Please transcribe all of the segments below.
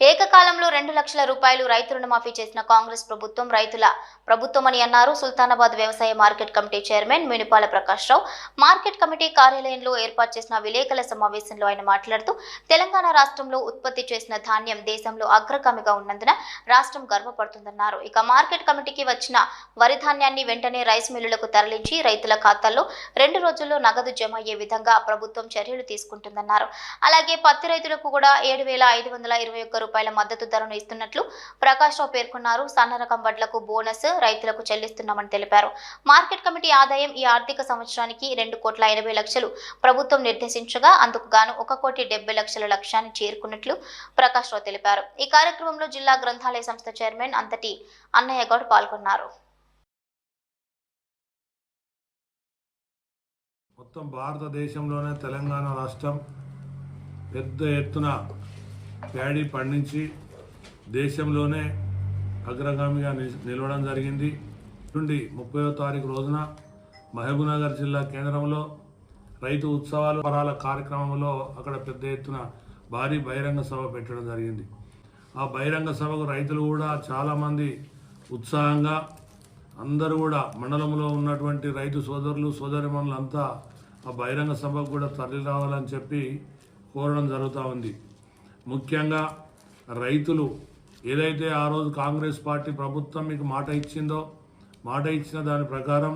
ఏకకాలంలో రెండు లక్షల రూపాయలు రైతు రుణమాఫీ చేసిన కాంగ్రెస్ ప్రభుత్వం రైతుల ప్రభుత్వం అని అన్నారు. సుల్తానాబాద్ వ్యవసాయ market committee chairman Minipala Prakash Rao market committee కార్యాలయంలో ఏర్పాటు చేసిన విలేకరుల సమావేశంలో ఆయన మాట్లాడుతూ తెలంగాణ రాష్ట్రంలో ఉత్పత్తి చేసిన ధాన్యం దేశంలో అగ్రగామిగా ఉన్నందున రాష్ట్రం గర్వపడుతుందన్నారు. ఇక మార్కెట్ కమిటీకి వచ్చిన వరి ధాన్యాన్ని వెంటనే రైస్ మిల్లులకు తరలించి రైతుల ఖాతాల్లో రెండు రోజుల్లో నగదు జమ అయ్యే విధంగా ప్రభుత్వం చర్యలు తీసుకుంటుందన్నారు. అలాగే పత్తి రైతులకు కూడా ఏడు వేల ఐదు వందల ఇరవై ఒక్క రూపాయల మద్దతు ధరను ఇస్తున్నట్లు ప్రకాష్ రావు పేర్కొన్నారు. సన్న రకం వడ్లకు బోనస్ రైతులకు చెల్లిస్తున్నామని తెలిపారు. మార్కెట్ కమిటీ ఆదాయం ఈ ఆర్థిక సంవత్సరానికి రెండు కోట్ల ఎనభై లక్షలు. ప్రభుత్వం నిర్దేశించగా అందుకు గాను ఒక కోటి డెబ్బై లక్షల లక్ష్యాన్ని చేరుకున్నట్లు ప్రకాష్ రావు తెలిపారు. ఈ కార్యక్రమంలో జిల్లా గ్రంథాలయ సంస్థ చైర్మన్ అంతటి అన్నయ్య గౌడ్ పాల్గొన్నారు. మొత్తం భారతదేశంలోనే తెలంగాణ రాష్ట్రం పెద్ద ఎత్తున ప్యాడీ పండించి దేశంలోనే అగ్రగామిగా నిలవడం జరిగింది. నుండి ముప్పయో తారీఖు రోజున మహబూబ్నగర్ జిల్లా కేంద్రంలో రైతు ఉత్సవాలు పరాల కార్యక్రమంలో అక్కడ పెద్ద ఎత్తున భారీ బహిరంగ సభ పెట్టడం జరిగింది. ఆ బహిరంగ సభకు రైతులు కూడా చాలామంది ఉత్సాహంగా అందరూ కూడా మండలంలో ఉన్నటువంటి రైతు సోదరులు సోదరిమణులంతా ఆ బహిరంగ సభకు కూడా తరలి రావాలని చెప్పి కోరడం జరుగుతూ ఉంది. ముఖ్యంగా రైతులు ఏదైతే ఆ రోజు కాంగ్రెస్ పార్టీ ప్రభుత్వం మీకు మాట ఇచ్చిందో మాట ఇచ్చిన దాని ప్రకారం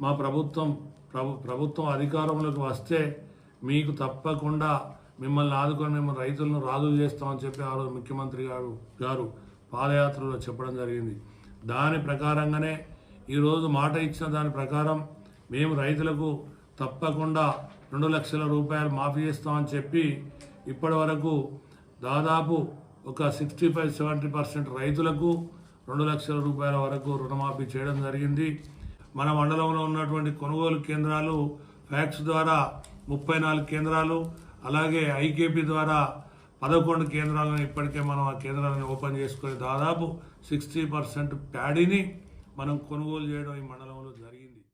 మా ప్రభుత్వం ప్రభు ప్రభుత్వం అధికారంలోకి వస్తే మీకు తప్పకుండా మిమ్మల్ని ఆదుకొని మేము రైతులను రాజు చేస్తామని చెప్పి ఆ రోజు ముఖ్యమంత్రి గారు గారు పాదయాత్రలో చెప్పడం జరిగింది. దాని ప్రకారంగానే ఈరోజు మాట ఇచ్చిన దాని ప్రకారం మేము రైతులకు తప్పకుండా రెండు లక్షల రూపాయలు మాఫీ చేస్తామని చెప్పి ఇప్పటి వరకు దాదాపు ఒక సిక్స్టీ ఫైవ్ సెవెంటీ పర్సెంట్ రైతులకు రెండు లక్షల రూపాయల వరకు రుణమాఫీ చేయడం జరిగింది. మన మండలంలో ఉన్నటువంటి కొనుగోలు కేంద్రాలు ఫ్యాక్స్ ద్వారా ముప్పై నాలుగు కేంద్రాలు అలాగే ఐకేపీ ద్వారా పదకొండు కేంద్రాలను ఇప్పటికే మనం ఆ కేంద్రాలను ఓపెన్ చేసుకొని దాదాపు సిక్స్టీ పర్సెంట్ ప్యాడీని మనం కొనుగోలు చేయడం ఈ మండలంలో జరిగింది.